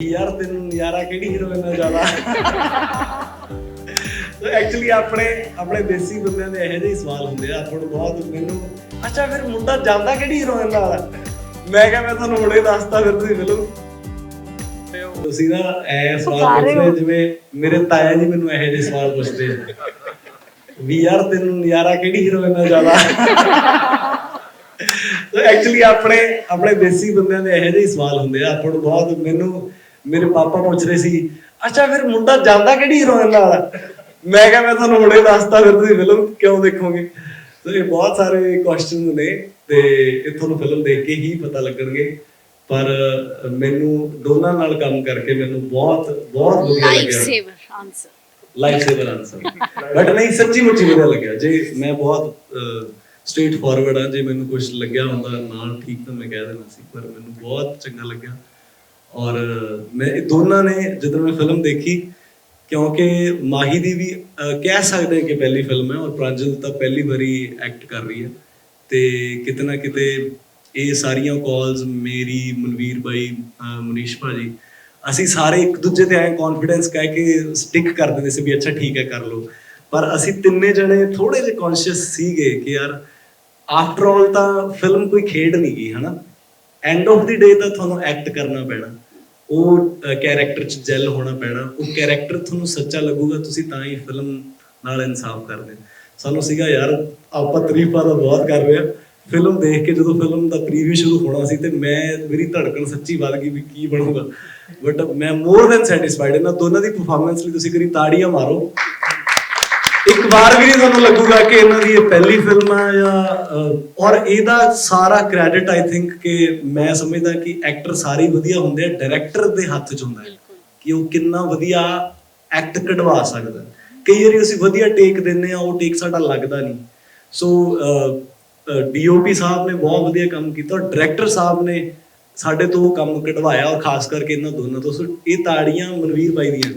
ਯਾਰ ਤੈਨੂੰ ਨਜ਼ਾਰਾ ਕਿਹੜੀ ਹੀਰੋਇਨ ਨਾਲ ਜ਼ਿਆਦਾ ਸੋ ਐਕਚੁਅਲੀ ਆਪਣੇ ਆਪਣੇ ਦੇਸੀ ਬੰਦਿਆਂ ਦੇ ਇਹੋ ਜਿਹੇ ਹੀ ਸਵਾਲ ਹੁੰਦੇ ਆ ਨੂੰ ਬਹੁਤ ਮੈਨੂੰ ਅੱਛਾ ਫਿਰ ਮੁੰਡਾ ਜਾਂਦਾ ਕਿਹੜੀ ਹੀਰੋਇਨ ਨਾਲ ਆ? ਮੈਂ ਕਿਹਾ ਮੈਂ ਤੁਹਾਨੂੰ ਹੁਣੇ ਦੱਸਤਾ ਫਿਰ ਤੁਸੀਂ ਫਿਲਮ ਤੁਸੀਂ ਨਾ ਐ ਸਵਾਲ ਪੁਕਾਰ ਪੁੱਛਦੇ। ਜਿਵੇਂ ਮੇਰੇ ਤਾਇਆ ਜੀ ਮੈਨੂੰ ਇਹੋ ਜਿਹੇ ਸਵਾਲ ਪੁੱਛਦੇ ਆ। ਵੀ ਯਾਰ ਤੈਨੂੰ ਨਜ਼ਾਰਾ ਕਿਹੜੀ ਹੀਰੋਇਨ ਨਾਲ ਜ਼ਿਆਦਾ ਸੋ ਐਕਚੁਅਲੀ ਆਪਣੇ ਆਪਣੇ ਦੇਸੀ ਬੰਦਿਆਂ ਦੇ ਇਹੋ ਜਿਹੇ ਹੀ ਸਵਾਲ ਹੁੰਦੇ ਆ ਨੂੰ ਬਹੁਤ ਮੈਨੂੰ ਮੇਰੇ ਪਾਪਾ ਪੁੱਛ ਰਹੇ ਸੀ ਅੱਛਾ ਫਿਰ ਮੁੰਡਾ ਜਾਂਦਾ ਕਿਹੜੀ ਹੀਰੋਇਨ ਨਾਲ? ਮੈਂ ਕਿਹਾ ਮੈਂ ਤੁਹਾਨੂੰ ਹੁਣੇ ਦੱਸਤਾ ਫਿਰ ਤੁਸੀਂ ਫਿਲਮ ਕਿਉਂ ਦੇਖੋਗੇ? ਸੋ ਇਹ ਬਹੁਤ ਸਾਰੇ ਕੁਐਸਚਨਸ ਨੇ ਤੇ ਇਹ ਤੁਹਾਨੂੰ ਫਿਲਮ ਦੇਖ ਕੇ ਹੀ ਪਤਾ ਲੱਗਣਗੇ। ਪਰ ਮੈਨੂੰ ਦੋਨਾਂ ਨਾਲ ਕੰਮ ਕਰਕੇ ਮੈਨੂੰ ਬਹੁਤ ਬਹੁਤ ਵਧੀਆ ਲਾਈਫ ਲੱਗਿਆ। Saver answer life saver answer but ਨਹੀਂ ਸੱਚੀ ਮੁੱਚੀ ਵਧੀਆ ਲੱਗਿਆ। ਜੇ ਮੈਂ ਬਹੁਤ ਸਟ੍ਰੇਟ ਫਾਰਵਰਡ ਆ ਜੇ ਮੈਨੂੰ ਕੁਝ ਲੱਗਿਆ ਹੁੰਦਾ ਨਾਲ ਠੀਕ ਤਾਂ ਮੈਂ ਕਹਿ ਦੇਣਾ ਸੀ ਪਰ ਮੈਨੂੰ ਬਹੁਤ ਚੰਗਾ ਲੱਗਿਆ। ਔਰ ਮੈਂ ਇਹ ਦੋਨਾਂ ਨੇ ਜਦੋਂ ਮੈਂ ਫਿਲਮ ਦੇਖੀ, ਕਿਉਂਕਿ ਮਾਹੀ ਦੀ ਵੀ ਕਹਿ ਸਕਦੇ ਹਾਂ ਕਿ ਪਹਿਲੀ ਫਿਲਮ ਹੈ ਔਰ ਪ੍ਰਾਂਜਲ ਤਾਂ ਪਹਿਲੀ ਵਾਰੀ ਐਕਟ ਕਰ ਰਹੀ ਹੈ ਤੇ ਕਿਤੇ ਨਾ ਕਿਤੇ ਇਹ ਸਾਰੀਆਂ ਕਾਲਸ ਮੇਰੀ, ਮਨਵੀਰ ਬਾਈ ਮਨੀਸ਼ ਭਾਜੀ, ਅਸੀਂ ਸਾਰੇ ਇੱਕ ਦੂਜੇ ਤੇ ਐ ਕੌਨਫੀਡੈਂਸ ਕਹਿ ਕੇ ਸਟਿਕ ਕਰ ਦਿੰਦੇ ਸੀ ਵੀ ਅੱਛਾ ਠੀਕ ਹੈ, ਕਰ ਲਓ। ਪਰ ਅਸੀਂ ਤਿੰਨੇ ਜਣੇ ਥੋੜੇ ਜਿਹਾ ਕੌਨਸ਼ੀਅਸ ਸੀਗੇ ਕਿ ਯਾਰ ਆਫਟਰ ਆਲ ਤਾਂ ਫਿਲਮ ਕੋਈ ਖੇਡ ਨਹੀਂ ਗਈ, ਹਨਾ? ਐਂਡ ਆਫ ਦੀ ਡੇ ਤਾਂ ਤੁਹਾਨੂੰ ਐਕਟ ਕਰਨਾ ਪੈਣਾ। ਉਹ ਕੈਰੈਕਟਰ ਚ ਜੈਲ ਹੋਣਾ ਪੈਣਾ, ਉਹ ਕੈਰੈਕਟਰ ਤੁਹਾਨੂੰ ਸੱਚਾ ਲੱਗੂਗਾ, ਤੁਸੀਂ ਤਾਂ ਹੀ ਫਿਲਮ ਨਾਲ ਇਨਸਾਫ ਕਰਦੇ। ਸਾਨੂੰ ਸੀਗਾ ਯਾਰ, ਆਪਾਂ ਤਰੀਫਾਂ ਤਾਂ ਬਹੁਤ ਕਰ ਰਹੇ ਆ ਫਿਲਮ ਦੇਖ ਕੇ ਜਦੋਂ ਫਿਲਮ ਦਾ ਪ੍ਰੀਵਿਊ ਸ਼ੁਰੂ ਹੋਣਾ ਸੀ ਤੇ ਮੈਂ, ਮੇਰੀ ਧੜਕਣ ਸੱਚੀ ਵੱਧ ਗਈ ਵੀ ਕੀ ਬਣੂਗਾ। ਬਟ ਮੈਂ ਮੋਰ ਦੈਨ ਸੈਟੀਸਫਾਈਡ ਇਹਨਾਂ ਦੋਨਾਂ ਦੀ ਪਰਫਾਰਮੈਂਸ ਲਈ ਤੁਸੀਂ ਕਰੀ ਤਾੜੀਆਂ ਮਾਰੋ। ਇੱਕ ਵਾਰ ਵੀ ਨਹੀਂ ਤੁਹਾਨੂੰ ਲੱਗੂਗਾ ਕਿ ਇਹਨਾਂ ਦੀ ਇਹ ਪਹਿਲੀ ਫਿਲਮ ਆ ਜਾਂ ਔਰ ਇਹਦਾ ਸਾਰਾ ਕ੍ਰੈਡਿਟ ਆਈ ਥਿੰਕ ਕਿ ਮੈਂ ਸਮਝਦਾ ਕਿ ਐਕਟਰ ਸਾਰੇ ਵਧੀਆ ਹੁੰਦੇ ਆ ਡਾਇਰੈਕਟਰ ਦੇ ਹੱਥ 'ਚ ਹੁੰਦਾ ਹੈ ਕਿ ਉਹ ਕਿੰਨਾ ਵਧੀਆ ਐਕਟ ਕਢਵਾ ਸਕਦਾ। ਕਈ ਵਾਰੀ ਅਸੀਂ ਵਧੀਆ ਟੇਕ ਦਿੰਨੇ ਆ ਉਹ ਟੇਕ ਸਾਡਾ ਲੱਗਦਾ ਨਹੀਂ। ਸੋ ਡੀਓਪੀ ਸਾਹਿਬ ਨੇ ਬਹੁਤ ਵਧੀਆ ਕੰਮ ਕੀਤਾ ਔਰ ਡਾਇਰੈਕਟਰ ਸਾਹਿਬ ਨੇ ਸਾਡੇ ਤੋਂ ਕੰਮ ਕਢਵਾਇਆ ਔਰ ਖਾਸ ਕਰਕੇ ਇਹਨਾਂ ਦੋਨਾਂ ਤੋਂ। ਸੋ ਇਹ ਤਾੜੀਆਂ ਮਨਵੀਰ ਬਾਈ ਦੀਆਂ ਨੇ।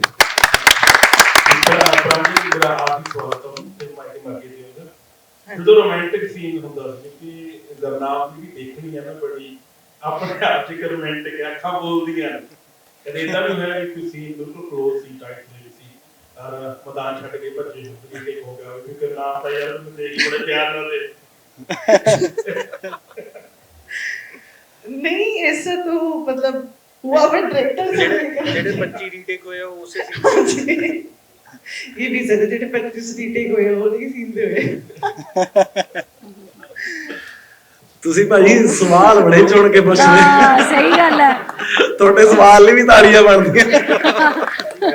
ਜਿਹੜਾ ਪ੍ਰਾਣੀ ਜਿਹੜਾ ਆਪ ਹੀ ਸਵਾਲ ਤੋਂ ਤੇ ਮਾਈਕ ਮਾਗੇ ਦੀ ਉਹਦਾ ਜਦੋਂ ਰੋਮਾਂਟਿਕ ਸੀਨ ਹੁੰਦਾ ਸੀ ਕਿ ਗਰਨਾਮ ਦੀ ਵੀ ਦੇਖਣੀ ਆ ਨਾ ਬੜੀ ਆਪਣੇ ਆਪ ਚ ਰੋਮਾਂਟਿਕ ਅੱਖਾਂ ਬੋਲਦੀਆਂ ਨੇ ਕਦੇ ਇਦਾਂ ਵੀ ਹੋਇਆ ਕਿ ਕੋਈ ਸੀਨ ਬਿਲਕੁਲ ਕਲੋਜ਼ ਸੀ ਟਾਈਟ ਦੇ ਸੀ ਔਰ ਮੈਦਾਨ ਛੱਡ ਕੇ ਭੱਜੇ ਹੁੰਦੇ ਕਿ ਹੋ ਗਿਆ ਕਿਉਂਕਿ ਗਰਨਾਮ ਤਾਂ ਯਾਰ ਉਹਨੂੰ ਦੇਖ ਬੜੇ ਪਿਆਰ ਨਾਲ ਦੇ नहीं ऐसा तो मतलब हुआ मैं डायरेक्टर से ਜਿਹੜੇ ਜਿਹੜੇ 25 ਰੀਟੇਕ ਹੋਏ ਆ, ਉਹ ਉਸੇ ਸੀ ਇਹ ਵੀ ਸਾਰੇ ਜਿਹੜੇ 25 ਦੀ ਟੇਕ ਹੋਏ ਉਹ ਨਹੀਂ ਸੀਨ ਦੇ ਹੋਏ। ਤੁਸੀਂ ਭਾਜੀ ਸਵਾਲ ਬੜੇ ਚੁਣ ਕੇ ਪੁੱਛਦੇ। ਹਾਂ ਸਹੀ ਗੱਲ ਹੈ। ਤੁਹਾਡੇ ਸਵਾਲ ਲਈ ਵੀ ਤਾਰੀਆਂ ਬਣਦੀਆਂ।